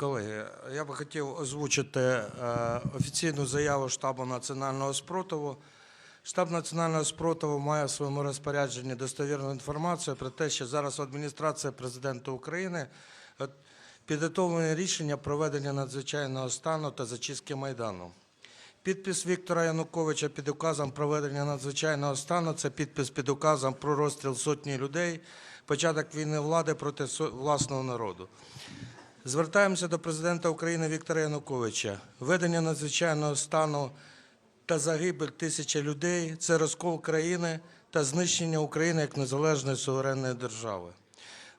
Колеги, я би хотів озвучити е, офіційну заяву штабу національного спротиву. Штаб національного спротиву має в своєму розпорядженні достовірну інформацію про те, що зараз адміністрація президента України підготовлено рішення проведення надзвичайного стану та зачистки майдану. Підпис Віктора Януковича під указом проведення надзвичайного стану це підпис під указом про розстріл сотні людей, початок війни влади проти власного народу. Звертаємося до президента України Віктора Януковича. Введення надзвичайного стану та загибель тисячі людей це розкол країни та знищення України як незалежної суверенної держави.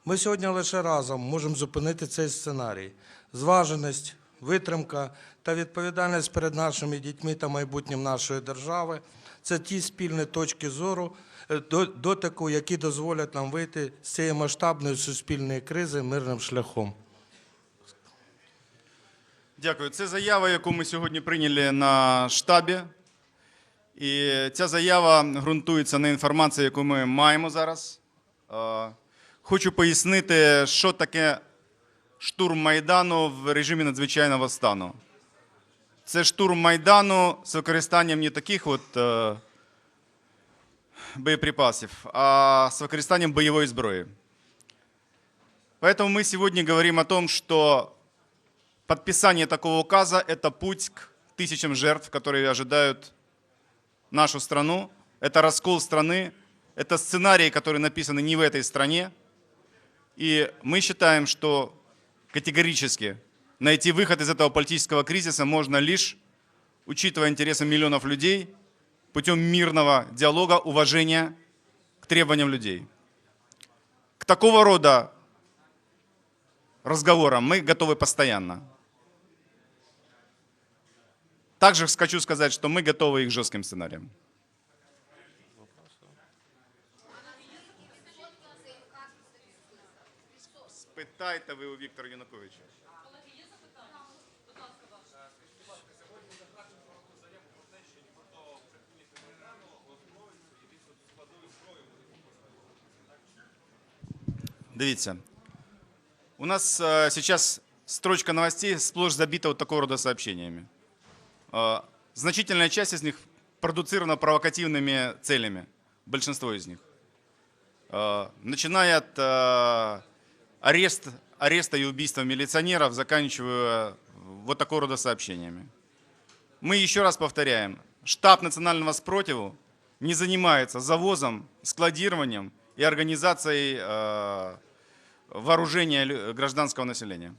Ми сьогодні лише разом можемо зупинити цей сценарій. Зваженість, витримка та відповідальність перед нашими дітьми та майбутнім нашої держави це ті спільні точки зору е, дотику, які дозволять нам вийти з цієї масштабної суспільної кризи мирним шляхом. Дякую. Це заява, яку ми сьогодні прийняли на штабі. І ця заява ґрунтується на інформації, яку ми маємо зараз. Е, Хочу пояснити, що таке штурм Майдану в режимі надзвичайного стану. Це штурм Майдану з використанням не таких от е, боєприпасів, а з використанням бойової зброї. Поэтому мы сегодня говорим о том, что Подписание такого указа – это путь к тысячам жертв, которые ожидают нашу страну. Это раскол страны, это сценарии, которые написаны не в этой стране. И мы считаем, что категорически найти выход из этого политического кризиса можно лишь учитывая интересы миллионов людей путем мирного диалога, уважения к требованиям людей. К такого рода разговорам мы готовы постоянно. Также хочу сказать, что мы готовы и к жестким сценариям. Спитайте ви у Віктора Януковича. Дивіться, у нас э, сейчас строчка новостей сплошь забита вот такого рода сообщениями. Э, значительная часть из них продуцирована провокативными целями. Большинство из них. Э, начиная от э, арест, ареста и убийства милиционеров, заканчивая вот такого рода сообщениями. Мы еще раз повторяем, штаб национального спротиву не занимается завозом, складированием и организацией вооружения гражданского населения.